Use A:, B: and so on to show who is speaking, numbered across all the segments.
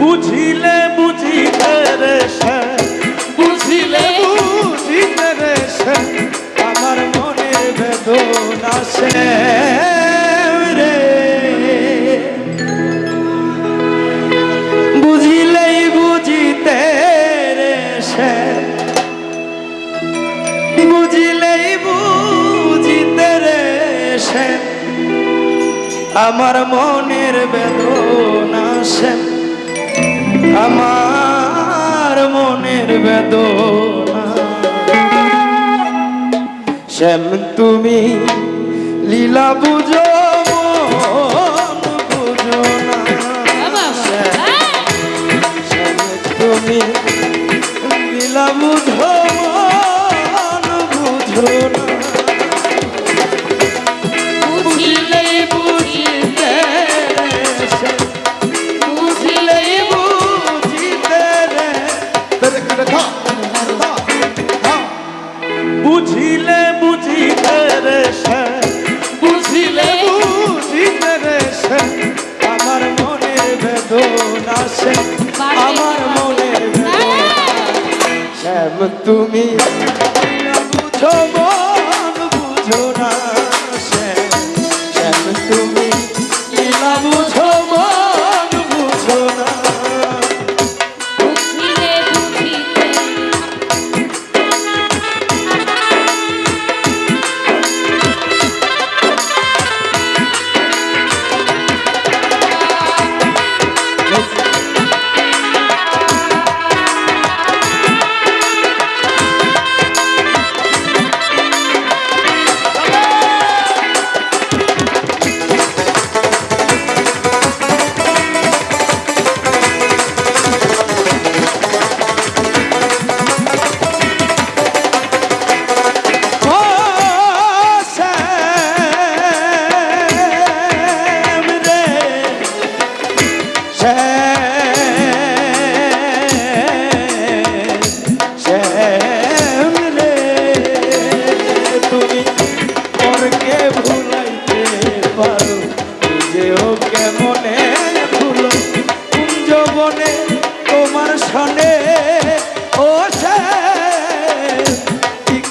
A: বুঝিলে বুঝিতে রে সে বুঝিলে বুঝিতে রে সে আমার মনের বেদনা সে আমার মনের বেদনা সে। আমার মনের বেদনা। শ্যাম তুমি লীলা বুঝো বুঝিলে বুঝিতে রে সে বুঝিলে বুঝিতে রে সে আমার মনের বেদনা সে আমার মনের বেদনা। শ্যাম তুমি বুঝো মন বুঝো না।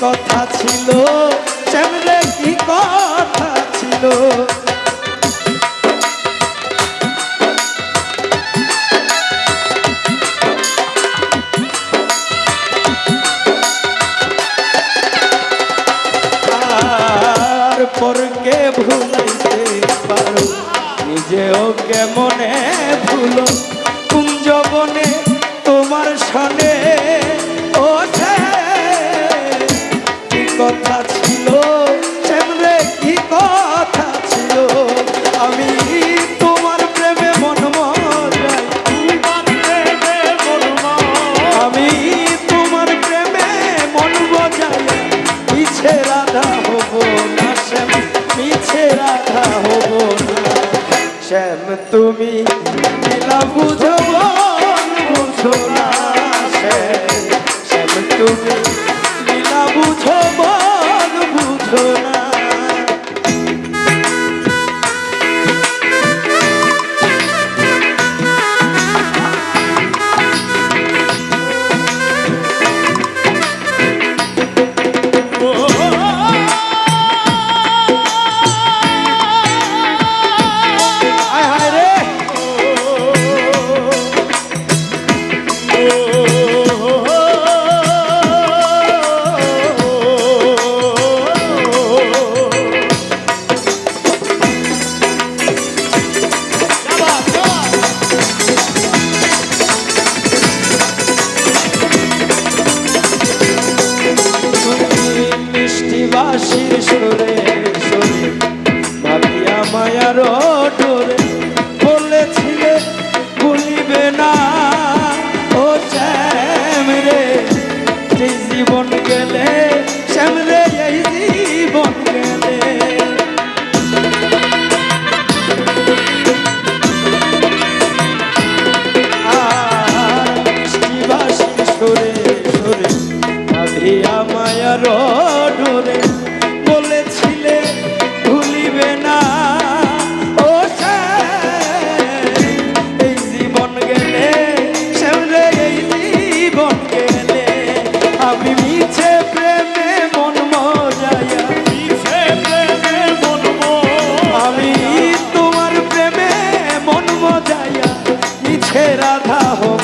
A: কথা ছিল? শ্যামরে কি কথা ছিল? পরকে ভুলাইতে পারো? নিজেও কেমনে ভুলো? শ্যাম তুমি লীলা বুঝো বুঝো না শ্যাম। তুমি লীলা বুঝো বুঝো না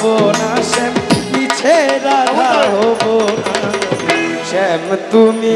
A: হব না শ্যাম মিছে রাধা হব না। শ্যাম তুমি